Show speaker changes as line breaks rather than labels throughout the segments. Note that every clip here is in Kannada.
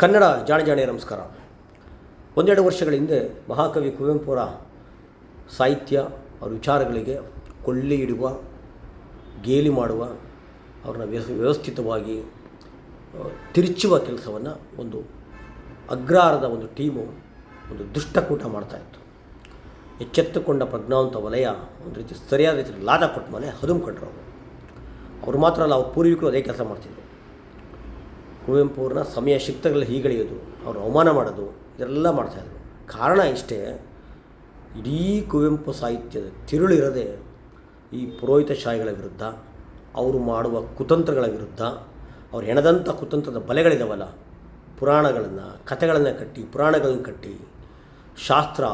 ಕನ್ನಡ ಜಾಣೆ ಜಾಣೆ ನಮಸ್ಕಾರ. ಒಂದೆರಡು ವರ್ಷಗಳ ಹಿಂದೆ ಮಹಾಕವಿ ಕುವೆಂಪುರ ಸಾಹಿತ್ಯ ಅವರ ವಿಚಾರಗಳಿಗೆ ಕೊಳ್ಳಿ ಇಡುವ, ಗೇಲಿ ಮಾಡುವ, ಅವ್ರನ್ನ ವ್ಯವ ವ್ಯವಸ್ಥಿತವಾಗಿ ತಿರುಚುವ ಕೆಲಸವನ್ನು ಒಂದು ಅಗ್ರಹಾರದ ಒಂದು ಟೀಮು, ಒಂದು ದುಷ್ಟಕೂಟ ಮಾಡ್ತಾಯಿತ್ತು ಎಚ್ಚೆತ್ತುಕೊಂಡ ಪ್ರಜ್ಞಾವಂತ ವಲಯ, ಒಂದು ರೀತಿ ಸರಿಯಾದ ರೀತಿಯಲ್ಲಿ ಲಾದ ಕೊಟ್ಟ ಮೇಲೆ ಹದುಮ್ಕೊಂಡ್ರು ಅವರು. ಅವರು ಮಾತ್ರ ಅಲ್ಲ, ಅವ್ರ ಪೂರ್ವಿಕರು ಅದೇ ಕೆಲಸ ಮಾಡ್ತಿದ್ರು. ಕುವೆಂಪು ಅವ್ರನ್ನ ಸಮಯ ಶಿಕ್ತಗಳಲ್ಲಿ ಹೀಗಳೆಯೋದು, ಅವ್ರ ಅವಮಾನ ಮಾಡೋದು, ಇದೆಲ್ಲ ಮಾಡ್ತಾಯಿದ್ರು ಕಾರಣ ಇಷ್ಟೇ, ಇಡೀ ಕುವೆಂಪು ಸಾಹಿತ್ಯದ ತಿರುಳಿರದೆ ಈ ಪುರೋಹಿತಶಾಹಿಗಳ ವಿರುದ್ಧ, ಅವರು ಮಾಡುವ ಕುತಂತ್ರಗಳ ವಿರುದ್ಧ, ಅವ್ರು ಹೆಣದಂಥ ಕುತಂತ್ರದ ಬಲೆಗಳಿದಾವಲ್ಲ, ಪುರಾಣಗಳನ್ನು, ಕಥೆಗಳನ್ನು ಕಟ್ಟಿ, ಪುರಾಣಗಳನ್ನು ಕಟ್ಟಿ, ಶಾಸ್ತ್ರ,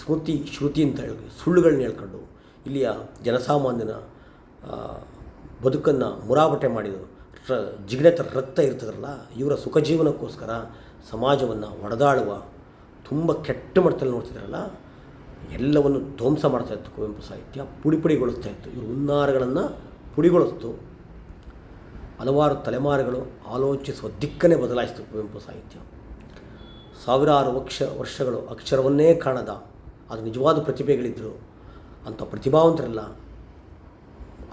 ಸ್ಮೃತಿ, ಶ್ರುತಿ ಅಂತ ಹೇಳಿ ಸುಳ್ಳುಗಳನ್ನ ಹೇಳ್ಕೊಂಡು ಇಲ್ಲಿಯ ಜನಸಾಮಾನ್ಯನ ಬದುಕನ್ನು ಮುರಾಬಟೆ ಮಾಡಿದರು. ರ ಜಿಗಣೆ ಥರ ರಕ್ತ ಇರ್ತದಲ್ಲ, ಇವರ ಸುಖ ಜೀವನಕ್ಕೋಸ್ಕರ ಸಮಾಜವನ್ನು ಒಡೆದಾಡುವ ತುಂಬ ಕೆಟ್ಟ ಮಟ್ಟದಲ್ಲಿ ನೋಡ್ತಿದ್ರಲ್ಲ, ಎಲ್ಲವನ್ನು ಧ್ವಂಸ ಮಾಡ್ತಾ ಇತ್ತು ಕುವೆಂಪು ಸಾಹಿತ್ಯ ಪುಡಿ ಪುಡಿಗೊಳಿಸ್ತಾ ಇತ್ತು. ಇವರು ಹುನ್ನಾರಗಳನ್ನು ಪುಡಿಗೊಳಿಸ್ತು. ಹಲವಾರು ತಲೆಮಾರುಗಳು ಆಲೋಚಿಸುವ ದಿಕ್ಕನ್ನೇ ಬದಲಾಯಿಸಿತು ಕುವೆಂಪು ಸಾಹಿತ್ಯ. ಸಾವಿರಾರು ವರ್ಷ ವರ್ಷಗಳು ಅಕ್ಷರವನ್ನೇ ಕಾಣದ, ಅದು ನಿಜವಾದ ಪ್ರತಿಭೆಗಳಿದ್ದರು ಅಂಥ ಪ್ರತಿಭಾವಂತರಲ್ಲ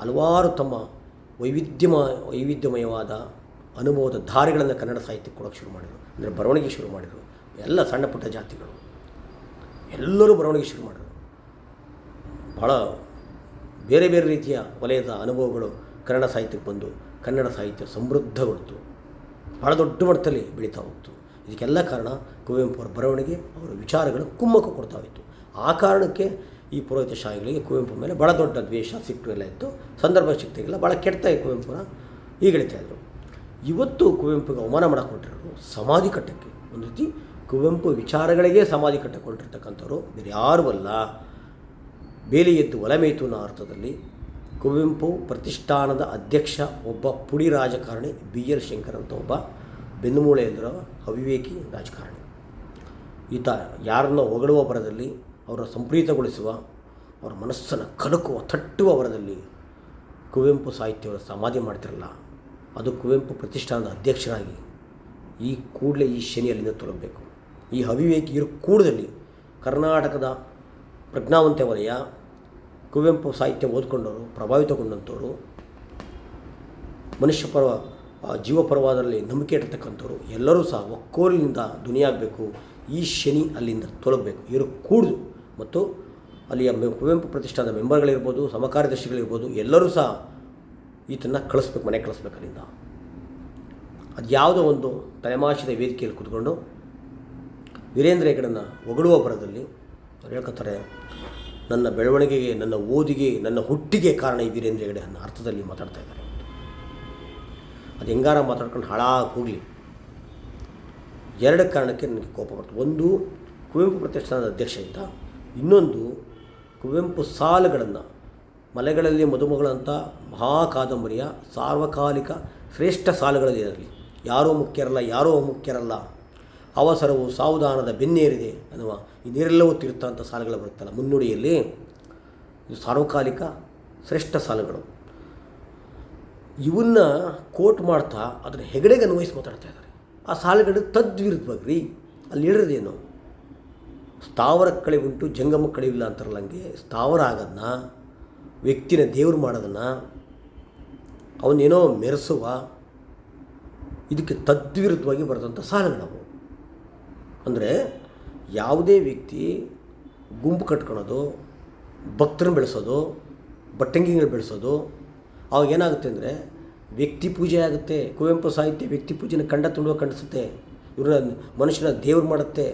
ಹಲವಾರು ತಮ್ಮ ವೈವಿಧ್ಯಮ, ವೈವಿಧ್ಯಮಯವಾದ ಅನುಭವದ ಧಾರೆಗಳನ್ನು ಕನ್ನಡ ಸಾಹಿತ್ಯಕ್ಕೆ ಕೊಡೋಕ್ಕೆ ಶುರು ಮಾಡಿದರು. ಅಂದರೆ ಬರವಣಿಗೆ ಶುರು ಮಾಡಿದರು. ಎಲ್ಲ ಸಣ್ಣ ಪುಟ್ಟ ಜಾತಿಗಳು. ಎಲ್ಲರೂ ಬರವಣಿಗೆ ಶುರು ಮಾಡಿದರು. ಭಾಳ ಬೇರೆ ಬೇರೆ ರೀತಿಯ ವಲಯದ ಅನುಭವಗಳು ಕನ್ನಡ ಸಾಹಿತ್ಯಕ್ಕೆ ಬಂದು ಕನ್ನಡ ಸಾಹಿತ್ಯ ಸಮೃದ್ಧಗೊಳ್ತು. ಭಾಳ ದೊಡ್ಡ ಮಟ್ಟದಲ್ಲಿ ಬೆಳೀತಾ ಹೋಗ್ತು. ಇದಕ್ಕೆಲ್ಲ ಕಾರಣ ಕುವೆಂಪು ಅವರ ಬರವಣಿಗೆ, ಅವರ ವಿಚಾರಗಳು ಕುಮ್ಮಕ್ಕು ಕೊಡ್ತಾ ಹೋಯಿತು. ಆ ಕಾರಣಕ್ಕೆ ಈ ಪುರೋಹಿತ ಶಾಹಿಗಳಿಗೆ ಕುವೆಂಪು ಮೇಲೆ ಭಾಳ ದೊಡ್ಡ ದ್ವೇಷ, ಸಿಟ್ಟು ಎಲ್ಲ ಇತ್ತು. ಸಂದರ್ಭ ಸಿಕ್ತಿಗೆಲ್ಲ ಭಾಳ ಕೆಡ್ತಾ ಕುವೆಂಪುನ. ಈಗಳಿತಾಯಿದ್ರು ಇವತ್ತು ಕುವೆಂಪುಗೆ ಅವಮಾನ ಮಾಡಕ್ಕೆ ಹೊರಟಿರೋರು ಸಮಾಧಿ ಕಟ್ಟಕ್ಕೆ. ಒಂದು ರೀತಿ ಕುವೆಂಪು ವಿಚಾರಗಳಿಗೆ ಸಮಾಧಿ ಕಟ್ಟಿಕೊಂಡಿರ್ತಕ್ಕಂಥವ್ರು ಬೇರೆ ಯಾರೂ ಅಲ್ಲ. ಬೇಲಿ ಎದ್ದು ಒಲಮೇತು ಅನ್ನೋ ಅರ್ಥದಲ್ಲಿ ಕುವೆಂಪು ಪ್ರತಿಷ್ಠಾನದ ಅಧ್ಯಕ್ಷ, ಒಬ್ಬ ಪುಡಿ ರಾಜಕಾರಣಿ, ಬಿ ಎಲ್ ಶಂಕರ್ ಅಂತ ಒಬ್ಬ ಬೆನ್ನುಮೂಳೆಯಲ್ಲಿರೋ ಅವಿವೇಕಿ ರಾಜಕಾರಣಿ. ಈತ ಯಾರನ್ನ ಹೊಗಳುವ ಬರದಲ್ಲಿ ಅವರ ಸಂಪ್ರೀತಗೊಳಿಸುವ ಅವರ ಮನಸ್ಸನ್ನು ಕಲಕುವ ತಟ್ಟುವ ವರದಲ್ಲಿ ಕುವೆಂಪು ಸಾಹಿತ್ಯವನ್ನು ಸಮಾಧಿ ಮಾಡ್ತಿರಲ್ಲ. ಅದು ಕುವೆಂಪು ಪ್ರತಿಷ್ಠಾನದ ಅಧ್ಯಕ್ಷರಾಗಿ ಈ ಕೂಡಲೇ ಈ ಶನಿ ಅಲ್ಲಿಂದ ತೊಲಗಬೇಕು ಈ ಅವಿವೇಕಿ ಇರೋ ಕೂಡದಲ್ಲಿ ಕರ್ನಾಟಕದ ಪ್ರಜ್ಞಾವಂತ ವಲಯ ಕುವೆಂಪು ಸಾಹಿತ್ಯ ಓದ್ಕೊಂಡವರು ಪ್ರಭಾವಿತಗೊಂಡಂಥವರು ಮನುಷ್ಯ ಪರವ ಆ, ಜೀವ ಪರ್ವದಲ್ಲಿ ನಂಬಿಕೆ ಇರ್ತಕ್ಕಂಥವ್ರು ಎಲ್ಲರೂ ಸಹ ಒಕ್ಕೋಲಿನಿಂದ ಧ್ವನಿಯಾಗಬೇಕು. ಈ ಶನಿ ಅಲ್ಲಿಂದ ತೊಲಗಬೇಕು. ಇವರು ಕೂಡುದು ಮತ್ತು ಅಲ್ಲಿಯ ಕುವೆಂಪು ಪ್ರತಿಷ್ಠಾನದ ಮೆಂಬರ್ಗಳಿರ್ಬೋದು, ಸಮಕಾರ್ಯದರ್ಶಿಗಳಿರ್ಬೋದು, ಎಲ್ಲರೂ ಸಹ ಈತನ್ನು ಕಳಿಸ್ಬೇಕು, ಮನೆ ಕಳಿಸ್ಬೇಕು ಅಲ್ಲಿಂದ. ಅದು ಯಾವುದೋ ಒಂದು ತಲೆಮಾಸಿದ ವೇದಿಕೆಯಲ್ಲಿ ಕೂತ್ಕೊಂಡು ವೀರೇಂದ್ರ ಹೆಗಡನ್ನು ಹೊಗಳುವ ಬರದಲ್ಲಿ ಅವ್ರು ಹೇಳ್ಕೊತಾರೆ, ನನ್ನ ಬೆಳವಣಿಗೆಗೆ, ನನ್ನ ಓದಿಗೆ, ನನ್ನ ಹುಟ್ಟಿಗೆ ಕಾರಣ ಈ ವೀರೇಂದ್ರ ಹೆಗಡೆ ಅನ್ನೋ ಅರ್ಥದಲ್ಲಿ ಮಾತಾಡ್ತಾ ಇದ್ದಾರೆ. ಅದು ಹೆಂಗಾರ ಮಾತಾಡ್ಕೊಂಡು ಹಾಳಾಗಿ ಹೋಗಲಿ. ಎರಡು ಕಾರಣಕ್ಕೆ ನನಗೆ ಕೋಪ ಬರ್ತದೆ ಒಂದು, ಕುವೆಂಪು ಪ್ರತಿಷ್ಠಾನದ ಅಧ್ಯಕ್ಷ ಇದ್ದ. ಇನ್ನೊಂದು ಕುವೆಂಪು ಸಾಲುಗಳನ್ನು, ಮಲೆಗಳಲ್ಲಿ ಮದುಮಗಳಂಥ ಮಹಾ ಕಾದಂಬರಿಯ ಸಾರ್ವಕಾಲಿಕ ಶ್ರೇಷ್ಠ ಸಾಲುಗಳಲ್ಲಿ ಇರಲಿ. ಯಾರೂ ಮುಖ್ಯರಲ್ಲ ಯಾರೂ ಮುಖ್ಯರಲ್ಲ. ಅವಸರವು ಸಾವಧಾನದ ಬೆನ್ನೇರಿದೆ ಅನ್ನುವ ಈ ತಿರುತ್ತಂಥ ಸಾಲುಗಳು ಬರುತ್ತಲ್ಲ. ಮುನ್ನುಡಿಯಲ್ಲಿ ಇದು ಸಾರ್ವಕಾಲಿಕ ಶ್ರೇಷ್ಠ ಸಾಲುಗಳು. ಇವನ್ನ ಕೋಟ್ ಮಾಡ್ತಾ ಅದನ್ನು ಹೆಗಡೆಗೆ ಅನ್ವಯಿಸಿ ಮಾತಾಡ್ತಾ ಇದ್ದಾರೆ. ಆ ಸಾಲುಗಳು ತದ್ವಿರುದ್ಧವಾಗಿ ರೀ ಅಲ್ಲಿ ಹೇಳಿರೋದೇನು? ಸ್ಥಾವರ ಕಳಿವುಂಟು ಜಂಗಮ ಕಳಿವಿಲ್ಲ ಅಂತಾರಲ್ಲ ಹಂಗೆ. ಸ್ಥಾವರ ಆಗೋದನ್ನ ವ್ಯಕ್ತಿನ ದೇವ್ರು ಮಾಡೋದನ್ನು ಅವನೇನೋ ಮೆರೆಸುವ, ಇದಕ್ಕೆ ತದ್ವಿರುದ್ಧವಾಗಿ ಬರೆದಂಥ ನಾವು ಅಂದರೆ ಯಾವುದೇ ವ್ಯಕ್ತಿ ಗುಂಪು ಕಟ್ಕೊಳೋದು ಭಕ್ತರನ್ನ ಬೆಳೆಸೋದು, ಬಟ್ಟಂಗಿಗಳು ಬೆಳೆಸೋದು, ಅವಾಗ ಏನಾಗುತ್ತೆ ಅಂದರೆ ವ್ಯಕ್ತಿ ಪೂಜೆ ಆಗುತ್ತೆ, ಕುವೆಂಪು ಸಾಹಿತ್ಯ ವ್ಯಕ್ತಿ ಪೂಜೆನ ಕಂಡ ತುಂಡುವ, ಕಂಡಿಸುತ್ತೆ. ಇವರ ಮನುಷ್ಯನ ದೇವ್ರು ಮಾಡುತ್ತೆ.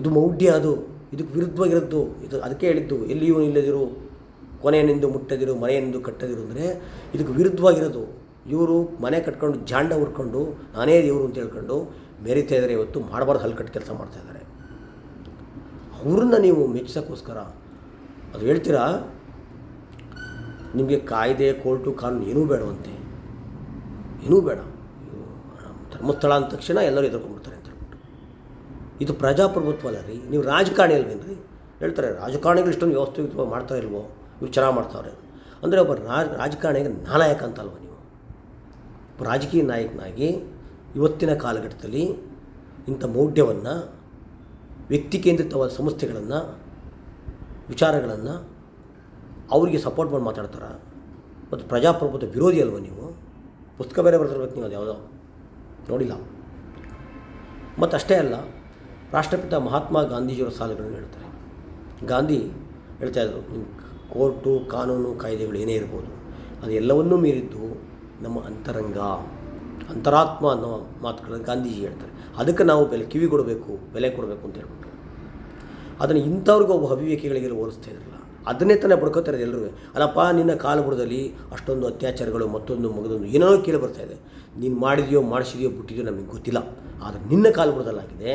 ಇದು ಮೌಢ್ಯ ಅದು. ಇದಕ್ಕೆ ವಿರುದ್ಧವಾಗಿರೋದು. ಇದು ಅದಕ್ಕೆ ಹೇಳಿದ್ದು, ಎಲ್ಲಿಯೂ ಇಲ್ಲದಿರು ಕೊನೆಯನೆಂದು ಮುಟ್ಟದಿರು ಮನೆಯೆಂದು ಕಟ್ಟದಿರು ಅಂದರೆ ಇದಕ್ಕೆ ವಿರುದ್ಧವಾಗಿರೋದು. ಇವರು ಮನೆ ಕಟ್ಕೊಂಡು, ಜಾಂಡ ಹುರ್ಕೊಂಡು, ನಾನೇ ದೇವರು ಅಂತ ಹೇಳ್ಕೊಂಡು ಮೆರಿತಾ ಇದ್ದಾರೆ ಇವತ್ತು, ಮಾಡಬಾರ್ದು ಹಲ್ಕಟ್ಟು ಕೆಲಸ ಮಾಡ್ತಾ ಇದ್ದಾರೆ. ಅವ್ರನ್ನ ನೀವು ಮೆಚ್ಚಿಸೋಕ್ಕೋಸ್ಕರ ಅದು ಹೇಳ್ತೀರಾ? ನಿಮಗೆ ಕಾಯ್ದೆ, ಕೋರ್ಟು, ಕಾನೂನು ಏನೂ ಬೇಡವಂತೆ. ಏನೂ ಬೇಡ. ಧರ್ಮಸ್ಥಳ ಅಂದ ತಕ್ಷಣ ಎಲ್ಲರೂ ಎದುರ್ಕೊಂಡ್ಬಿಡ್ತಾರೆ ಇದು ಪ್ರಜಾಪ್ರಭುತ್ವ ಅಲ್ಲ ರೀ. ನೀವು ರಾಜಕಾರಣಿ ಅಲ್ವೇನ್ರಿ? ಹೇಳ್ತಾರೆ, ರಾಜಕಾರಣಿಗಳು ಇಷ್ಟೊಂದು ವ್ಯವಸ್ಥಿತವಾಗಿ ಮಾಡ್ತಾ ಇಲ್ವೋ? ಇವ್ರು ಚೆನ್ನಾಗಿ ಮಾಡ್ತಾವ್ರೆ. ಅಂದರೆ ಒಬ್ಬ ರಾಜ ರಾಜಕಾರಣಿಗೆ ನಾಲಾಯಕ ಅಂತ ಅಲ್ವ ನೀವು ರಾಜಕೀಯ ನಾಯಕನಾಗಿ ಇವತ್ತಿನ ಕಾಲಘಟ್ಟದಲ್ಲಿ ಇಂಥ ಮೌಢ್ಯವನ್ನು ವ್ಯಕ್ತಿ ಕೇಂದ್ರಿತವಾದ ಸಂಸ್ಥೆಗಳನ್ನು, ವಿಚಾರಗಳನ್ನು ಅವರಿಗೆ ಸಪೋರ್ಟ್ ಮಾಡಿ ಮಾತಾಡ್ತಾರೆ? ಮತ್ತು ಪ್ರಜಾಪ್ರಭುತ್ವ ವಿರೋಧಿ ಅಲ್ವ ನೀವು? ಪುಸ್ತಕ ಬೇರೆ ಬರ್ತಿರ್ಬೇಕು ನೀವು ಅದು ಯಾವುದೋ ನೋಡಿಲ್ಲ. ಮತ್ತು ಅಷ್ಟೇ ಅಲ್ಲ ರಾಷ್ಟ್ರಪಿತ ಮಹಾತ್ಮ ಗಾಂಧೀಜಿಯವರ ಸಾಲುಗಳನ್ನು ಹೇಳ್ತಾರೆ. ಗಾಂಧಿ ಹೇಳ್ತಾ ನಿಮ್ಮ ಕೋರ್ಟು, ಕಾನೂನು, ಕಾಯ್ದೆಗಳು ಏನೇ ಇರ್ಬೋದು, ಅದು ಎಲ್ಲವನ್ನೂ ಮೀರಿದ್ದು ನಮ್ಮ ಅಂತರಂಗ, ಅಂತರಾತ್ಮ ಅನ್ನೋ ಮಾತುಗಳನ್ನು ಗಾಂಧೀಜಿ ಹೇಳ್ತಾರೆ. ಅದಕ್ಕೆ ನಾವು ಬೆಲೆ, ಕಿವಿ ಕೊಡಬೇಕು, ಬೆಲೆ ಕೊಡಬೇಕು ಅಂತ ಹೇಳ್ಬಿಟ್ಟು ಅದನ್ನು ಇಂಥವ್ರಿಗೂ ಒಬ್ಬ ಅವಿವೇಕಿಗಳಿಗೆಲ್ಲ ಹೋಲಿಸ್ತಾ ಇದ್ರಲ್ಲ, ಅದನ್ನೇ ತಾನೇ ಬಡ್ಕೋತಾರೆ ಎಲ್ಲರೂ ಅಲ್ಲಪ್ಪ, ನಿನ್ನ ಕಾಲಬುಡದಲ್ಲಿ ಅಷ್ಟೊಂದು ಅತ್ಯಾಚಾರಗಳು, ಮತ್ತೊಂದು ಮಗದೊಂದು ಏನೋ ಕೇಳಿ ಬರ್ತಾ ಇದೆ. ನೀನು ಮಾಡಿದೆಯೋ, ಮಾಡಿಸಿದೆಯೋ, ಬಿಟ್ಟಿದೆಯೋ ನಮಗೆ ಗೊತ್ತಿಲ್ಲ. ಆದರೆ ನಿನ್ನ ಕಾಲಬುಡದಲ್ಲಾಗಿದೆ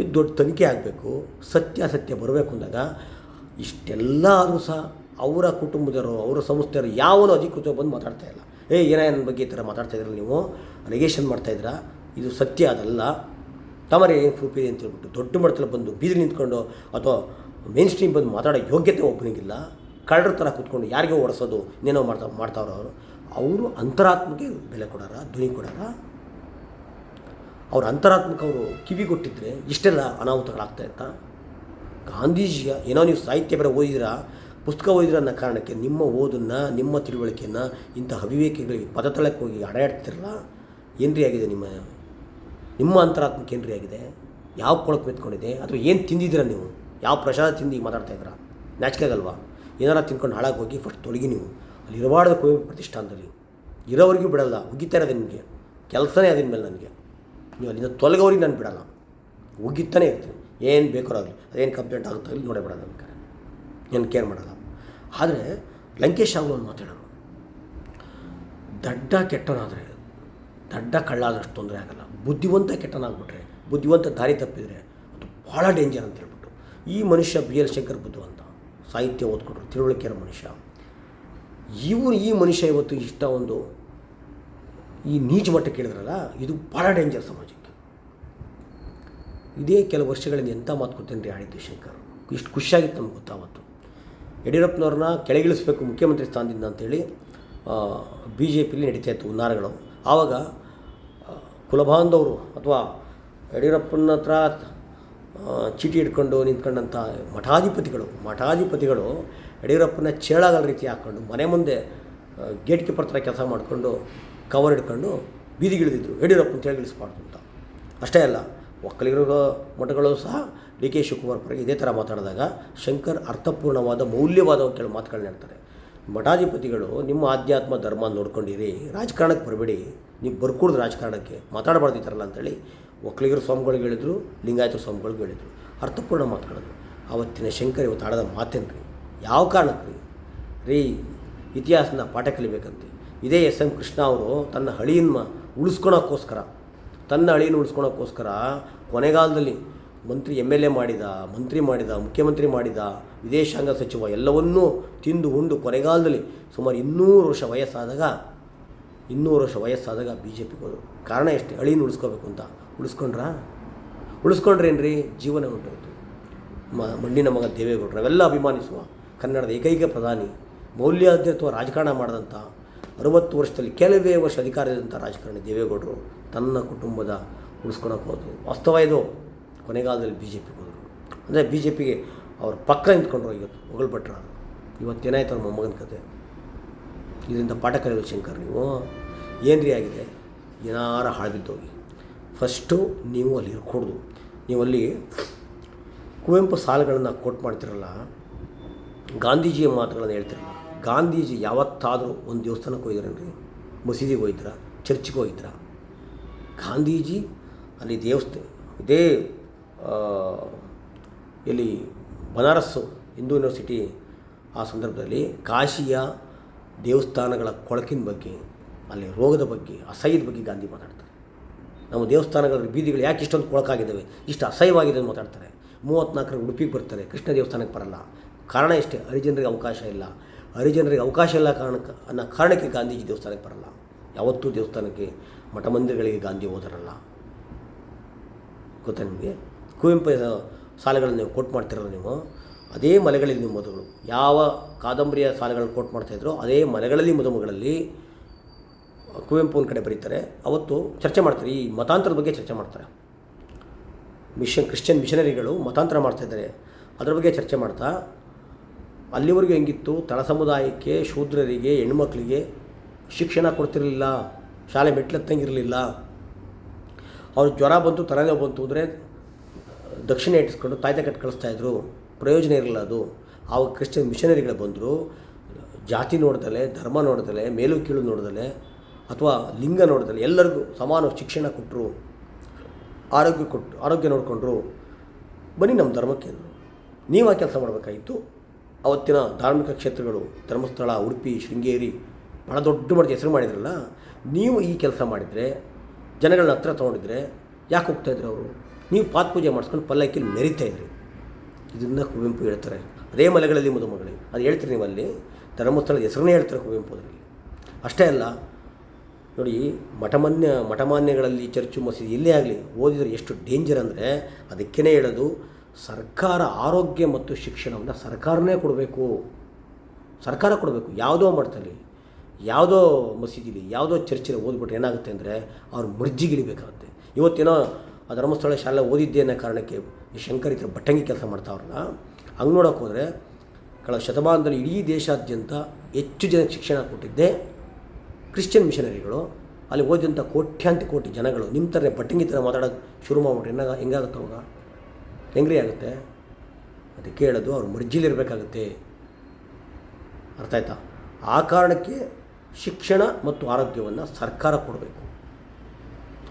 ಇದು ದೊಡ್ಡ ತನಿಖೆ ಆಗಬೇಕು, ಸತ್ಯ ಬರಬೇಕು ಅಂದಾಗ ಇಷ್ಟೆಲ್ಲ ಆದರೂ ಸಹ ಅವರ ಕುಟುಂಬದವರು, ಅವರ ಸಂಸ್ಥೆಯವರು ಯಾವನು ಅಧಿಕೃತ ಬಂದು ಮಾತಾಡ್ತಾ ಇಲ್ಲ. ಏ ಏನೇ ನನ್ನ ಬಗ್ಗೆ ಈ ಥರ ಮಾತಾಡ್ತಾ ಇದ್ರಲ್ಲ ನೀವು? ಅಲಿಗೇಷನ್ ಮಾಡ್ತಾಯಿದ್ರಾ ಇದು ಸತ್ಯ ಅದಲ್ಲ. ತಮರೆ ಏನು ಪ್ರೂಫ್ ಇದೆ ಅಂತ ಹೇಳ್ಬಿಟ್ಟು ದೊಡ್ಡ ಮಟ್ಟದಲ್ಲಿ ಬಂದು ಬೀದಿ ನಿಂತ್ಕೊಂಡು ಅಥವಾ ಮೇನ್ ಸ್ಟ್ರೀಮ್ ಬಂದು ಮಾತಾಡೋ ಯೋಗ್ಯತೆ ಒಬ್ಬನಿಗಿಲ್ಲ ಕಳ್ಳರ ಥರ ಕೂತ್ಕೊಂಡು ಯಾರಿಗೋ ಓಡಿಸೋದು, ಇನ್ನೇನೋ ಮಾಡ್ತಾ, ಮಾಡ್ತಾವ್ರವರು. ಅವರು ಅವರು ಅಂತರಾತ್ಮಕ್ಕೆ ಬೆಲೆ ಕೊಡಾರ, ಧ್ವನಿ ಕೊಡಾರ? ಅವ್ರ ಅಂತರಾತ್ಮಕವರು ಅವರು ಕಿವಿ ಕೊಟ್ಟಿದ್ರೆ ಇಷ್ಟೆಲ್ಲ ಅನಾಹುತಗಳಾಗ್ತಾ ಇತ್ತಾ? ಗಾಂಧೀಜಿಯ ಏನೋ ನೀವು ಸಾಹಿತ್ಯ ಬೇರೆ ಓದಿದಿರಾ ಪುಸ್ತಕ ಓದಿದ್ರ ಅನ್ನೋ ಕಾರಣಕ್ಕೆ ನಿಮ್ಮ ಓದನ್ನು, ನಿಮ್ಮ ತಿಳುವಳಿಕೆಯನ್ನು ಇಂಥ ಅವಿವೇಕಿಗಳಿಗೆ ಪದತಳಕ್ಕೆ ಹೋಗಿ ಅಡಾಡ್ತಿರಲ್ಲ ಏನ್ರಿ ಆಗಿದೆ ನಿಮ್ಮ ನಿಮ್ಮ ಅಂತರಾತ್ಮಕ್ಕೆ ಏನ್ರಿ ಆಗಿದೆ? ಯಾವ ಕೊಳಕ್ಕೆ ಮೆತ್ಕೊಂಡಿದೆ? ಅಥವಾ ಏನು ತಿಂದಿದ್ದೀರ ನೀವು? ಯಾವ ಪ್ರಸಾದ ತಿಂದು ಮಾತಾಡ್ತಾ ಇದ್ದೀರಾ? ನಾಚಿಕೆ ಆಗಲ್ವಾ? ಏನಾರ ತಿನ್ಕೊಂಡು ಹಾಳಾಗಿ ಹೋಗಿ ಫಸ್ಟ್ ತೊಡಗಿ ನೀವು. ಅಲ್ಲಿ ಇರಬಾರ್ದು ಕೋವಿ ಪ್ರತಿಷ್ಠಾನದಲ್ಲಿ. ಇರೋವರೆಗೂ ಬಿಡಲ್ಲ. ಉಗಿತಾ ಇರೋದು ನಿಮಗೆ. ಕೆಲಸನೇ ಅದಿನ ಮೇಲೆ ನನಗೆ. ನೀವು ಅಲ್ಲಿಂದ ತೊಲಗೋರಿಗೆ ನಾನು ಬಿಡಲ್ಲ. ಉಗಿತಾನೆ ಇರ್ತೀನಿ. ಏನು ಬೇಕಾರಾಗಲಿ ಅದೇನು ಕಂಪ್ಲೇಂಟ್ ಆಗುತ್ತೋ ಇಲ್ಲಿ ನೋಡೇ ಬಿಡೋದು ಬೇಕಾರೆ ಏನು ಕೇರ್ ಮಾಡಲ್ಲ ಆದರೆ ಲಂಕೇಶ್ ಅವರು ಒಂದು ಮಾತಾಡೋರು ದಡ್ಡ ಕೆಟ್ಟನಾದರೆ ದಡ್ಡ ಕಳ್ಳಾದಷ್ಟು ತೊಂದರೆ ಆಗಲ್ಲ. ಬುದ್ಧಿವಂತ ಕೆಟ್ಟನಾಗ್ಬಿಟ್ರೆ ಬುದ್ಧಿವಂತ ದಾರಿ ತಪ್ಪಿದರೆ ಅದು ಭಾಳ ಡೇಂಜರ್ ಅಂತ ಹೇಳ್ಬಿಟ್ಟು. ಈ ಮನುಷ್ಯ ಬಿ ಎಲ್ ಶಂಕರ್ ಬುದ್ಧಿವಂತ. ಸಾಹಿತ್ಯ ಓದ್ಕೊಂಡ್ರು ತಿಳುವಳಿಕೆಯ ಮನುಷ್ಯ. ಇವರು ಈ ಮನುಷ್ಯ ಇವತ್ತು ಇಷ್ಟ ಒಂದು ಈ ನೀಚ ಮಟ್ಟ ಕೇಳಿದ್ರಲ್ಲ, ಇದು ಭಾಳ ಡೇಂಜರ್ ಸಮಾಜಕ್ಕೆ. ಇದೇ ಕೆಲವು ವರ್ಷಗಳಿಂದ ಎಂಥ ಮಾತು ಕೊಡ್ತೇನೆ ರೀ ಆಡಿದ್ದು ಶಂಕರ್? ಇಷ್ಟು ಖುಷಿಯಾಗಿತ್ತು ನಮ್ಗೆ ಗೊತ್ತಾವತ್ತು ಯಡಿಯೂರಪ್ಪನವ್ರನ್ನ ಕೆಳಗಿಳಿಸ್ಬೇಕು ಮುಖ್ಯಮಂತ್ರಿ ಸ್ಥಾನದಿಂದ ಅಂತೇಳಿ ಬಿ ಜೆ ಪಿಲಿ ನಡೀತಾ ಇತ್ತು ಉನ್ನಾರಗಳು ಆವಾಗ ಕುಲಭಾಂಧವರು ಅಥವಾ ಯಡಿಯೂರಪ್ಪನ ಹತ್ರ ಚೀಟಿ ಹಿಡ್ಕೊಂಡು ನಿಂತ್ಕೊಂಡಂಥ ಮಠಾಧಿಪತಿಗಳು ಮಠಾಧಿಪತಿಗಳು ಯಡಿಯೂರಪ್ಪನ ಚೇಳಾಗಲ ರೀತಿ ಹಾಕ್ಕೊಂಡು ಮನೆ ಮುಂದೆ ಗೇಟ್ ಕೀಪರ್ ಥರ ಕೆಲಸ ಮಾಡಿಕೊಂಡು ಕವರ್ ಹಿಡ್ಕೊಂಡು ಬೀದಿಗಿಳಿದಿದ್ರು ಹೇಳಿ ಇಳಿಸ್ಬಾರ್ದು ಅಂತ. ಅಷ್ಟೇ ಅಲ್ಲ, ಒಕ್ಕಲಿಗರ, ಮಠಗಳು ಸಹ ಡಿ ಕೆ ಶಿವಕುಮಾರ್ ಪರ ಇದೇ ಥರ ಮಾತಾಡಿದಾಗ ಶಂಕರ್ ಅರ್ಥಪೂರ್ಣವಾದ ಮೌಲ್ಯವಾದ ಕೆಲವು ಮಾತುಗಳನ್ನ ಹೇಳ್ತಾರೆ. ಮಠಾಧಿಪತಿಗಳು, ನಿಮ್ಮ ಆಧ್ಯಾತ್ಮ ಧರ್ಮ ನೋಡ್ಕೊಂಡಿರಿ, ರಾಜಕಾರಣಕ್ಕೆ ಬರಬೇಡಿ, ನೀವು ಬರ್ಕೂಡ್ದು ರಾಜಕಾರಣಕ್ಕೆ, ಮಾತಾಡಬಾರ್ದು ಈ ಥರಲ್ಲ ಅಂತೇಳಿ ಒಕ್ಕಲಿಗರ ಸ್ವಾಮಿಗಳಿಗೆ ಹೇಳಿದ್ರು ಲಿಂಗಾಯತ ಸ್ವಾಮಿಗಳಿಗೆ ಹೇಳಿದ್ರು. ಅರ್ಥಪೂರ್ಣ ಮಾತುಗಳಿದ್ರು ಆವತ್ತಿನ ಶಂಕರ್ ಇವತ್ತು ಆಡದ ಮಾತೇನು ರೀ ಯಾವ ಕಾರಣಕ್ಕೆ ರೀ? ರೀ, ಇತಿಹಾಸನ ಪಾಠ ಕಲಿಬೇಕಂತೆ. ಇದೇ ಎಸ್ ಎಂ ಕೃಷ್ಣ ಅವರು ತನ್ನ ಹಳಿಯನ್ನು ಉಳಿಸ್ಕೊಳಕ್ಕೋಸ್ಕರ, ತನ್ನ ಹಳಿಯನ್ನು ಉಳಿಸ್ಕೊಳಕ್ಕೋಸ್ಕರ ಕೊನೆಗಾಲದಲ್ಲಿ ಮಂತ್ರಿ ಎಂ ಎಲ್ ಎ ಮಾಡಿದ, ಮಂತ್ರಿ ಮಾಡಿದ, ಮುಖ್ಯಮಂತ್ರಿ ಮಾಡಿದ, ವಿದೇಶಾಂಗ ಸಚಿವ ಎಲ್ಲವನ್ನೂ ತಿಂದು ಉಂಡು ಕೊನೆಗಾಲದಲ್ಲಿ ಸುಮಾರು ಇನ್ನೂರು ವರ್ಷ ವಯಸ್ಸಾದಾಗ, ಇನ್ನೂರು ವರ್ಷ ವಯಸ್ಸಾದಾಗ ಬಿ ಜೆ ಪಿಗೆ ಕಾರಣ ಎಷ್ಟು? ಹಳಿನ ಉಳಿಸ್ಕೋಬೇಕು ಅಂತ. ಉಳಿಸ್ಕೊಂಡ್ರಾ? ಉಳಿಸ್ಕೊಂಡ್ರೇನ್ರಿ? ಜೀವನ ಉಂಟಾಯಿತು. ಮ, ಮಣ್ಣಿನ ಮಗ ದೇವೇಗೌಡರು ಅವೆಲ್ಲ ಅಭಿಮಾನಿಸುವ ಕನ್ನಡದ ಏಕೈಕ ಪ್ರಧಾನಿ ಮೌಲ್ಯಾಧಾರಿತ ರಾಜಕಾರಣ ಮಾಡಿದಂಥ ಅರುವತ್ತು ವರ್ಷದಲ್ಲಿ ಕೆಲವೇ ವರ್ಷ ಅಧಿಕಾರದಂಥ ರಾಜಕಾರಣಿ ದೇವೇಗೌಡರು ತನ್ನ ಕುಟುಂಬದ ಉಳಿಸ್ಕೊಳಕ್ಕೆ ಹೋದರು. ವಾಸ್ತವ ಇದು ಕೊನೆಗಾಲದಲ್ಲಿ ಬಿ ಜೆ ಪಿಗೆ ಹೋದರು. ಅಂದರೆ ಬಿ ಜೆ ಪಿಗೆ ಅವ್ರ ಪಕ್ಕ ನಿಂತ್ಕೊಂಡ್ರು ಇವತ್ತು ಹೊಗಳ್ಭಟ್ರ ಇವತ್ತೇನಾಯ್ತು ಅವ್ರ ಮೊಮ್ಮಗನ ಕತೆ? ಇದರಿಂದ ಪಾಠ ಕಲಿಯೋದು ಶಂಕರ್ ನೀವು. ಏನ್ರಿ ಆಗಿದೆ? ಏನಾರ ಹಾಳ್ಬಿದ್ದೋಗಿ. ಫಸ್ಟು ನೀವು ಅಲ್ಲಿ ಇರ್ಕೊಡ್ದು. ನೀವು ಅಲ್ಲಿ ಕುವೆಂಪು ಸಾಲುಗಳನ್ನು ಕೋಟ್ ಮಾಡ್ತಿರಲ್ಲ, ಗಾಂಧೀಜಿಯ ಮಾತುಗಳನ್ನು ಹೇಳ್ತಿರಲ್ಲ. ಗಾಂಧೀಜಿ ಯಾವತ್ತಾದರೂ ಒಂದು ದೇವಸ್ಥಾನಕ್ಕೆ ಹೋಗಿದ್ರೇನ್ರಿ ಮಸೀದಿಗೆ ಹೋಗಿದ್ರ? ಚರ್ಚ್ಗೆ ಹೋಗಿದ್ರ? ಗಾಂಧೀಜಿ ಅಲ್ಲಿ ದೇವಸ್ಥಾನ ಇದೇ ಇಲ್ಲಿ ಬನಾರಸ್ಸು ಹಿಂದೂ ಯೂನಿವರ್ಸಿಟಿ ಆ ಸಂದರ್ಭದಲ್ಲಿ ಕಾಶಿಯ ದೇವಸ್ಥಾನಗಳ ಕೊಳಕಿನ ಬಗ್ಗೆ, ಅಲ್ಲಿ ರೋಗದ ಬಗ್ಗೆ, ಅಸಹ್ಯದ ಬಗ್ಗೆ ಗಾಂಧಿ ಮಾತಾಡ್ತಾರೆ. ನಮ್ಮ ದೇವಸ್ಥಾನಗಳ ಬೀದಿಗಳು ಯಾಕೆ ಇಷ್ಟೊಂದು ಕೊಳಕಾಗಿದ್ದಾವೆ? ಇಷ್ಟು ಅಸಹ್ಯವಾಗಿದೆ ಅಂತ ಮಾತಾಡ್ತಾರೆ. ಮೂವತ್ತ್ನಾಲ್ಕರ ಉಡುಪಿಗೆ ಬರ್ತಾರೆ, ಕೃಷ್ಣ ದೇವಸ್ಥಾನಕ್ಕೆ ಬರಲ್ಲ. ಕಾರಣ ಇಷ್ಟೇ ಹರಿಜನರಿಗೆ ಅವಕಾಶ ಇಲ್ಲ. ಹರಿಜನರಿಗೆ ಅವಕಾಶ ಇಲ್ಲ ಕಾರಣಕ್ಕೆ, ಅನ್ನೋ ಕಾರಣಕ್ಕೆ ಗಾಂಧೀಜಿ ದೇವಸ್ಥಾನಕ್ಕೆ ಬರಲ್ಲ. ಯಾವತ್ತೂ ದೇವಸ್ಥಾನಕ್ಕೆ ಮಠ ಮಂದಿರಗಳಿಗೆ ಗಾಂಧಿ ಹೋದರಲ್ಲ. ಗೊತ್ತಾ ನಿಮಗೆ? ಕುವೆಂಪು ಸಾಲುಗಳನ್ನು ನೀವು ಕೋಟ್ ಮಾಡ್ತಿರಲ್ಲ ನೀವು? ಅದೇ ಮಲೆಗಳಲ್ಲಿ ನಿಮ್ಮ ಮದುಗಳು. ಯಾವ ಕಾದಂಬರಿಯ ಸಾಲುಗಳನ್ನು ಕೋಟ್ ಮಾಡ್ತಾಯಿದ್ರೋ ಅದೇ ಮಲೆಗಳಲ್ಲಿ ಮದುಮಗಳಲ್ಲಿ ಕುವೆಂಪು ಒಂದು ಕಡೆ ಬರೀತಾರೆ. ಅವತ್ತು ಚರ್ಚೆ ಮಾಡ್ತಾರೆ. ಈ ಮತಾಂತರದ ಬಗ್ಗೆ ಚರ್ಚೆ ಮಾಡ್ತಾರೆ. ಮಿಷನ್, ಕ್ರಿಶ್ಚಿಯನ್ ಮಿಷನರಿಗಳು ಮತಾಂತರ ಮಾಡ್ತಾಯಿದ್ದಾರೆ ಅದರ ಬಗ್ಗೆ ಚರ್ಚೆ ಮಾಡ್ತಾ ಅಲ್ಲಿವರೆಗೂ ಹೆಂಗಿತ್ತು? ತಳ ಸಮುದಾಯಕ್ಕೆ, ಶೂದ್ರರಿಗೆ, ಹೆಣ್ಮಕ್ಳಿಗೆ ಶಿಕ್ಷಣ ಕೊಡ್ತಿರಲಿಲ್ಲ, ಶಾಲೆ ಮೆಟ್ಲೆತ್ತಂಗಿರಲಿಲ್ಲ. ಅವ್ರು ಜ್ವರ ಬಂತು, ತಲೆನೋವು ಬಂತು ಅಂದರೆ ದಕ್ಷಿಣ ಇಟ್ಟಿಸ್ಕೊಂಡು ತಾಯ್ತ ಕಟ್ಟು ಕಳಿಸ್ತಾಯಿದ್ರು ಪ್ರಯೋಜನ ಇರಲಿಲ್ಲ ಅದು. ಆವಾಗ ಕ್ರಿಶ್ಚಿಯನ್ ಮಿಷನರಿಗಳು ಬಂದರು. ಜಾತಿ ನೋಡ್ದಲೆ, ಧರ್ಮ ನೋಡ್ದಲೆ, ಮೇಲು ಕೀಳು ನೋಡ್ದಲೆ, ಅಥವಾ ಲಿಂಗ ನೋಡ್ದಲೆ, ಎಲ್ಲರಿಗೂ ಸಮಾನ ಶಿಕ್ಷಣ ಕೊಟ್ಟರು ಆರೋಗ್ಯ ಕೊಟ್ಟು ಆರೋಗ್ಯ ನೋಡಿಕೊಂಡ್ರು. ಬನ್ನಿ ನಮ್ಮ ಧರ್ಮಕ್ಕೆ ನೀವು ಆ ಕೆಲಸ ಮಾಡಬೇಕಾಗಿತ್ತು. ಅವತ್ತಿನ ಧಾರ್ಮಿಕ ಕ್ಷೇತ್ರಗಳು, ಧರ್ಮಸ್ಥಳ, ಉಡುಪಿ, ಶೃಂಗೇರಿ ಭಾಳ ದೊಡ್ಡ ಮಟ್ಟದ ಹೆಸರು ಮಾಡಿದ್ರಲ್ಲ, ನೀವು ಈ ಕೆಲಸ ಮಾಡಿದರೆ, ಜನಗಳನ್ನ ಹತ್ರ ತೊಗೊಂಡಿದ್ರೆ ಯಾಕೆ ಹೋಗ್ತಾಯಿದ್ರು ಅವರು? ನೀವು ಪಾತ್ ಪೂಜೆ ಮಾಡಿಸ್ಕೊಂಡು ಪಲ್ಲಕ್ಕಿಲಿ ಮೆರಿತಾ ಇದ್ರಿ. ಇದನ್ನು ಕುವೆಂಪು ಹೇಳ್ತಾರೆ. ಅದೇ ಮಲೆಗಳಲ್ಲಿ ಮದುಮಗಳು ಅದು ಹೇಳ್ತೀರಿ ನೀವು ಅಲ್ಲಿ, ಧರ್ಮಸ್ಥಳದ ಹೆಸರನ್ನೇ ಹೇಳ್ತಾರೆ ಕುವೆಂಪು ಅದರಲ್ಲಿ. ಅಷ್ಟೇ ಅಲ್ಲ, ನೋಡಿ, ಮಠಮಾನ್ಯ, ಮಠಮಾನ್ಯಗಳಲ್ಲಿ ಚರ್ಚು ಮಸೀದಿ ಎಲ್ಲೇ ಆಗಲಿ, ಓದಿದರೆ ಎಷ್ಟು ಡೇಂಜರ್ ಅಂದರೆ ಅದಕ್ಕೇ ಹೇಳೋದು ಸರ್ಕಾರ ಆರೋಗ್ಯ ಮತ್ತು ಶಿಕ್ಷಣವನ್ನು ಸರ್ಕಾರನೇ ಕೊಡಬೇಕು. ಸರ್ಕಾರ ಕೊಡಬೇಕು. ಯಾವುದೋ ಮಠದಲ್ಲಿ, ಯಾವುದೋ ಮಸೀದಿಲಿ, ಯಾವುದೋ ಚರ್ಚಲ್ಲಿ ಓದ್ಬಿಟ್ಟು ಏನಾಗುತ್ತೆ ಅಂದರೆ ಅವ್ರು ಮರ್ಜಿಗಿಳಿಬೇಕಾಗುತ್ತೆ ಇವತ್ತೇನೋ ಆ ಧರ್ಮಸ್ಥಳ ಶಾಲೆ ಓದಿದ್ದೆ ಅನ್ನೋ ಕಾರಣಕ್ಕೆ ಈ ಶಂಕರಿತರ ಬಟ್ಟಂಗಿ ಕೆಲಸ ಮಾಡ್ತಾವ್ರಲ್ಲ ಹಂಗೆ ನೋಡೋಕೆ ಹೋದರೆ ಕಳೆದ ಶತಮಾನದಲ್ಲಿ ಇಡೀ ದೇಶಾದ್ಯಂತ ಹೆಚ್ಚು ಜನಕ್ಕೆ ಶಿಕ್ಷಣ ಕೊಟ್ಟಿದ್ದೆ ಕ್ರಿಶ್ಚಿಯನ್ ಮಿಷನರಿಗಳು. ಅಲ್ಲಿ ಓದಿದಂಥ ಕೋಟ್ಯಾಂತ ಕೋಟಿ ಜನಗಳು ನಿಮ್ಮ ಥರ ಬಟ್ಟಂಗಿ ಥರ ಮಾತಾಡೋದು ಶುರು ಮಾಡ್ಬಿಟ್ರೆ ಏನಾಗ ಹೆಂಗಾಗುತ್ತೆ ಅವಾಗ? ಹೆಂಗ್ರಿ ಆಗುತ್ತೆ? ಅದಕ್ಕೆ ಕೇಳೋದು ಅವ್ರ ಮರ್ಜಿಲಿರಬೇಕಾಗುತ್ತೆ. ಅರ್ಥ ಆಯ್ತಾ? ಆ ಕಾರಣಕ್ಕೆ ಶಿಕ್ಷಣ ಮತ್ತು ಆರೋಗ್ಯವನ್ನು ಸರ್ಕಾರ ಕೊಡಬೇಕು.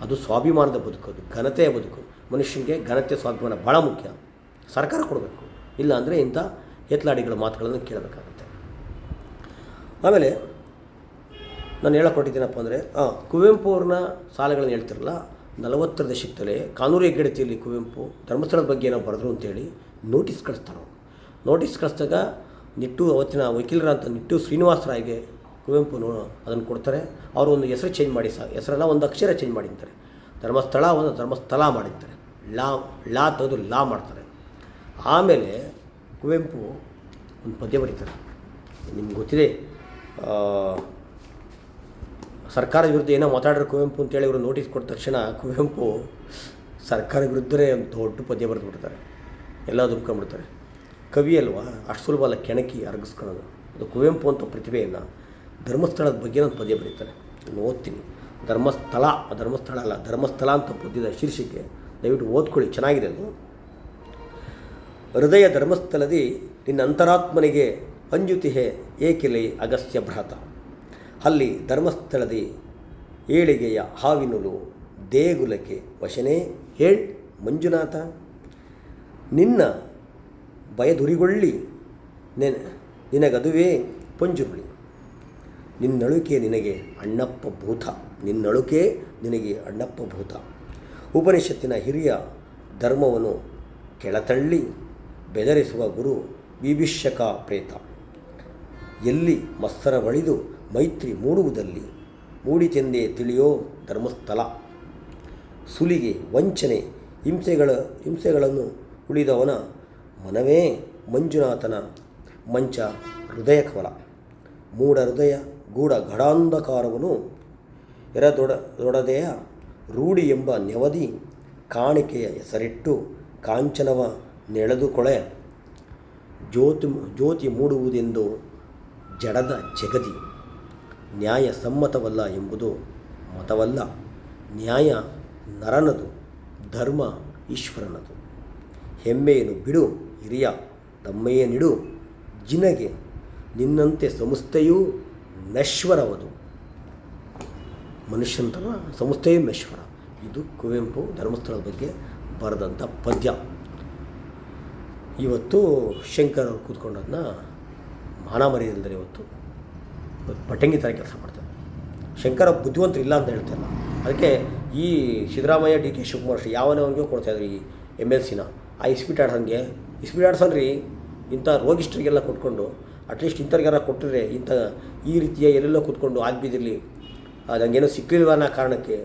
ಅದು ಸ್ವಾಭಿಮಾನದ ಬದುಕೋದು ಘನತೆಯ ಬದುಕು. ಮನುಷ್ಯನಿಗೆ ಘನತೆ, ಸ್ವಾಭಿಮಾನ ಭಾಳ ಮುಖ್ಯ. ಸರ್ಕಾರ ಕೊಡಬೇಕು. ಇಲ್ಲಾಂದರೆ ಇಂಥ ಎತ್ಲಾಡಿಗಳ ಮಾತುಗಳನ್ನು ಕೇಳಬೇಕಾಗುತ್ತೆ. ಆಮೇಲೆ ನಾನು ಹೇಳಕೊಟ್ಟಿದ್ದೀನಪ್ಪ ಅಂದರೆ ಕುವೆಂಪು ಅವ್ರನ್ನ ಸಾಲಗಳನ್ನು ಹೇಳ್ತಿರಲ್ಲ ನಲವತ್ತರ ದಶಕದಲ್ಲೇ ಕಾನೂರು ಹೆಗ್ಗಡತಿಯಲ್ಲಿ ಕುವೆಂಪು ಧರ್ಮಸ್ಥಳದ ಬಗ್ಗೆ ಏನೋ ಬರೆದ್ರು ಅಂತೇಳಿ ನೋಟಿಸ್ ಕಳಿಸ್ತಾರೆ ನೋಟಿಸ್ ಕಳಿಸಿದಾಗ ನಿಟ್ಟು ಅವತ್ತಿನ ವಕೀಲರಂತ ನಿಟ್ಟು ಶ್ರೀನಿವಾಸ ರಾಯ್ಗೆ ಕುವೆಂಪು ಅದನ್ನು ಕೊಡ್ತಾರೆ. ಅವರು ಒಂದು ಹೆಸರು ಚೇಂಜ್ ಮಾಡಿ ಸಹ ಹೆಸರಲ್ಲ, ಒಂದು ಅಕ್ಷರ ಚೇಂಜ್ ಮಾಡಿರ್ತಾರೆ ಧರ್ಮಸ್ಥಳ ಒಂದು ಧರ್ಮಸ್ಥಳ ಮಾಡಿರ್ತಾರೆ ಲಾ ಲಾ ತೆಗೆದು ಲಾ ಮಾಡ್ತಾರೆ. ಆಮೇಲೆ ಕುವೆಂಪು ಒಂದು ಪದ್ಯ ಬರೀತಾರೆ. ನಿಮ್ಗೆ ಗೊತ್ತಿದೆ ಸರ್ಕಾರ ವಿರುದ್ಧ ಏನೋ ಮಾತಾಡ್ರೆ ಕುವೆಂಪು ಅಂತೇಳಿ ಇವರು ನೋಟಿಸ್ ಕೊಟ್ಟ ತಕ್ಷಣ ಕುವೆಂಪು ಸರ್ಕಾರ ವಿರುದ್ಧನೇ ಒಂದು ದೊಡ್ಡ ಪದ್ಯ ಬರೆದು ಬಿಡ್ತಾರೆ ಎಲ್ಲ ದುಮ್ಕೊಂಡ್ಬಿಡ್ತಾರೆ ಕವಿ ಅಲ್ವಾ? ಅಷ್ಟು ಸುಲಭ ಅಲ್ಲ, ಕೆಣಕಿ ಅರಗಿಸ್ಕೊಳ್ಳೋದು. ಅದು ಕುವೆಂಪು ಅಂತ ಪ್ರತಿಭೆಯನ್ನು ಧರ್ಮಸ್ಥಳದ ಬಗ್ಗೆ ಒಂದು ಪದ್ಯ ಬರೀತಾರೆ. ನಾನು ಓದ್ತೀನಿ. ಧರ್ಮಸ್ಥಳ ಧರ್ಮಸ್ಥಳ ಅಲ್ಲ, ಧರ್ಮಸ್ಥಳ ಅಂತ ಪದ್ಯದ ಶೀರ್ಷಿಕೆ. ದಯವಿಟ್ಟು ಓದ್ಕೊಳ್ಳಿ, ಚೆನ್ನಾಗಿದೆ ಅದು. ಹೃದಯ ಧರ್ಮಸ್ಥಳದಿ ನಿನ್ನ ಅಂತರಾತ್ಮನಿಗೆ ಅಂಜುತಿಹೆ ಏಕಿಲೆ ಅಗಸ್ತ್ಯ ಭ್ರಾತ? ಅಲ್ಲಿ ಧರ್ಮಸ್ಥಳದಿ ಏಳಿಗೆಯ ಹಾವಿನುಲು ದೇಗುಲಕ್ಕೆ ವಶನೇ. ಹೇಳ್ ಮಂಜುನಾಥ, ನಿನ್ನ ಬಯದುರಿಗೊಳ್ಳಿ. ನೆನ, ನಿನಗದುವೇ ಪಂಜುರುಳಿ. ನಿನ್ನಳುಕೆ ನಿನಗೆ ಅಣ್ಣಪ್ಪ ಭೂತ. ನಿನ್ನಳುಕೆ ನಿನಗೆ ಅಣ್ಣಪ್ಪ ಭೂತ. ಉಪನಿಷತ್ತಿನ ಹಿರಿಯ ಧರ್ಮವನ್ನು ಕೆಳತಳ್ಳಿ, ಬೆದರಿಸುವ ಗುರು ವಿಭಿಷಕ ಪ್ರೇತ. ಎಲ್ಲಿ ಮಸ್ತರ ಬಳಿದು ಮೈತ್ರಿ ಮೂಡುವುದಲ್ಲಿ? ಮೂಡಿತೆಂದೇ ತಿಳಿಯೋ ಧರ್ಮಸ್ಥಳ. ಸುಲಿಗೆ ವಂಚನೆ, ಹಿಂಸೆಗಳ, ಹಿಂಸೆಗಳನ್ನು ಉಳಿದವನ ಮನವೇ ಮಂಜುನಾಥನ ಮಂಚ ಹೃದಯ ಕವಲ ಮೂಢ ಹೃದಯ, ಗೂಢ ಘಡಾಂಧಕಾರವನ್ನು ಎರದೊಡ ದೊಡದೆಯ ರೂಢಿ ಎಂಬ ನೆವದಿ ಕಾಣಿಕೆಯ ಹೆಸರಿಟ್ಟು ಕಾಂಚನವ ನೆಳೆದುಕೊಳೆ ಜ್ಯೋತಿ ಜ್ಯೋತಿ ಮೂಡುವುದೆಂದು ಜಡದ ಜಗದಿ. ನ್ಯಾಯ ಸಮ್ಮತವಲ್ಲ ಎಂಬುದು ಮತವಲ್ಲ. ನ್ಯಾಯ ನರನದು, ಧರ್ಮ ಈಶ್ವರನದು. ಹೆಮ್ಮೆಯನ್ನು ಬಿಡು, ಹಿರಿಯ ತಮ್ಮೆಯೇ ನಿಡು. ಜಿನಗೆ ನಿನ್ನಂತೆ ಸಂಸ್ಥೆಯೂ ನಶ್ವರವದು. ಮನುಷ್ಯನ ಥರ ಸಂಸ್ಥೆಯೂ ನಶ್ವರ. ಇದು ಕುವೆಂಪು ಧರ್ಮಸ್ಥಳದ ಬಗ್ಗೆ ಬರೆದಂಥ ಪದ್ಯ. ಇವತ್ತು ಶಂಕರ್ ಅವರು ಕೂತ್ಕೊಂಡದನ್ನ ಮಾನ ಮರ್ಯಾದೆ ಇವತ್ತು ಪಟಂಗಿ ಥರ ಕೆಲಸ ಮಾಡ್ತಾರೆ. ಶಂಕರ ಬುದ್ಧಿವಂತರು ಇಲ್ಲ ಅಂತ ಹೇಳ್ತಾಯಿಲ್ಲ ಅದಕ್ಕೆ ಈ ಸಿದ್ದರಾಮಯ್ಯ ಡಿ ಕೆ ಶಿವಕುಮಾರ್ ಶ್ರೀ ಯಾವನವನಿಗೂ ಕೊಡ್ತಾಯಿದ್ರು ಈ ಎಂ ಎಲ್ ಸಿನ ಆ ಇಸ್ಪೀಟ್ ಆಡ್ಸಂಗೆ, ಇಸ್ಪೀಟ್ ಆಡ್ಸನ್ರಿ ಇಂಥ ರೋಗಿಷ್ಟರಿಗೆಲ್ಲ ಕೊಟ್ಕೊಂಡು ಅಟ್ಲೀಸ್ಟ್ ಇಂಥವ್ರಿಗೆಲ್ಲ ಕೊಟ್ಟಿದ್ರೆ ಇಂಥ ಈ ರೀತಿಯ ಎಲ್ಲೆಲ್ಲೋ ಕೂತ್ಕೊಂಡು ಆಗ್ಬಿದಿರಲಿ ಅದಂಗೇನೋ ಸಿಕ್ಕಲಿಲ್ವ ಅನ್ನೋ ಕಾರಣಕ್ಕೆ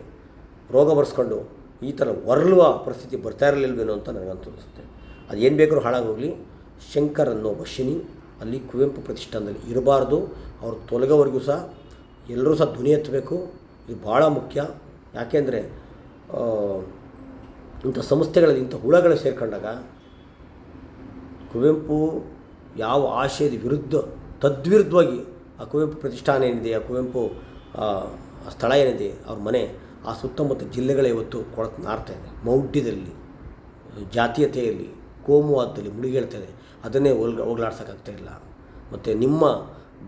ರೋಗ ಬರ್ಸ್ಕೊಂಡು ಈ ಥರ ಹೊರಳುವ ಪರಿಸ್ಥಿತಿ ಬರ್ತಾ ಇರಲಿಲ್ವೇನೋ ಅಂತ ನನಗಂತ ಅನಿಸುತ್ತೆ. ಅದು ಏನು ಬೇಕಾದ್ರೂ ಹಾಳಾಗೋಗಲಿ ಶಂಕರ್ ಅನ್ನೋ ಶನಿ ಅಲ್ಲಿ ಕುವೆಂಪು ಪ್ರತಿಷ್ಠಾನದಲ್ಲಿ ಇರಬಾರ್ದು. ಅವ್ರು ತೊಲಗೋವರೆಗೂ ಸಹ ಎಲ್ಲರೂ ಸಹ ಧ್ವನಿ ಎತ್ತಬೇಕು. ಇದು ಭಾಳ ಮುಖ್ಯ. ಯಾಕೆಂದರೆ ಇಂಥ ಸಂಸ್ಥೆಗಳಲ್ಲಿ, ಇಂಥ ಹುಳಗಳು ಸೇರ್ಕೊಂಡಾಗ ಕುವೆಂಪು ಯಾವ ಆಶಯದ ವಿರುದ್ಧ, ತದ್ವಿರುದ್ಧವಾಗಿ ಆ ಕುವೆಂಪು ಪ್ರತಿಷ್ಠಾನ ಏನಿದೆ, ಆ ಕುವೆಂಪು ಸ್ಥಳ ಏನಿದೆ, ಅವ್ರ ಮನೆ ಆ ಸುತ್ತಮುತ್ತ ಜಿಲ್ಲೆಗಳೇ ಇವತ್ತು ಕೊಳತು ನಾರ್ತಾ ಇದೆ. ಮೌಢ್ಯದಲ್ಲಿ, ಜಾತೀಯತೆಯಲ್ಲಿ ಕೋಮುವಾದದಲ್ಲಿ ಮುಳುಗೇಳ್ತದೆ. ಅದನ್ನೇ ಹೋಲ್ಗ, ಹೋಗ್ಲಾಡ್ಸೋಕ್ಕಾಗ್ತಾ ಇಲ್ಲ. ಮತ್ತು ನಿಮ್ಮ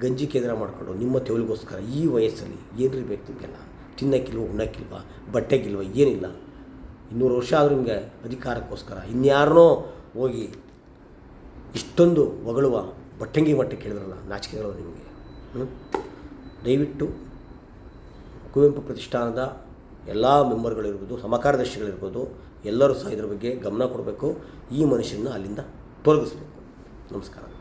ಗಂಜಿ ಕೇಂದ್ರ ಮಾಡಿಕೊಂಡು ನಿಮ್ಮ ತೆವಲಿಗೋಸ್ಕರ ಈ ವಯಸ್ಸಲ್ಲಿ ಏನ್ರಿ ಬೇಕು ನಿಮಗೆಲ್ಲ? ತಿನ್ನಕ್ಕಿಲ್ವ, ಉಣ್ಣಕ್ಕಿಲ್ವ, ಬಟ್ಟೆಗಿಲ್ವ, ಏನಿಲ್ಲ. ಇನ್ನೂರು ವರ್ಷ ಆದರೂ ನಿಮಗೆ ಅಧಿಕಾರಕ್ಕೋಸ್ಕರ ಇನ್ಯಾರನ್ನೋ ಹೋಗಿ ಇಷ್ಟೊಂದು ಹೊಗಳುವ ಬಟ್ಟಂಗಿ ಮಟ್ಟಕ್ಕೆ ಕೇಳಿದ್ರಲ್ಲ ನಾಚಿಕೆಗಳು ನಿಮಗೆ? ದಯವಿಟ್ಟು ಕುವೆಂಪು ಪ್ರತಿಷ್ಠಾನದ ಎಲ್ಲ ಮೆಂಬರ್ಗಳಿರ್ಬೋದು, ಸಮಕಾರ್ಯದರ್ಶಿಗಳಿರ್ಬೋದು ಎಲ್ಲರೂ ಸಹ ಇದ್ರ ಬಗ್ಗೆ ಗಮನ ಕೊಡಬೇಕು. ಈ ಮನುಷ್ಯನ ಅಲ್ಲಿಂದ ತೊಲಗಿಸ್ಬೇಕು. ನಮಸ್ಕಾರ.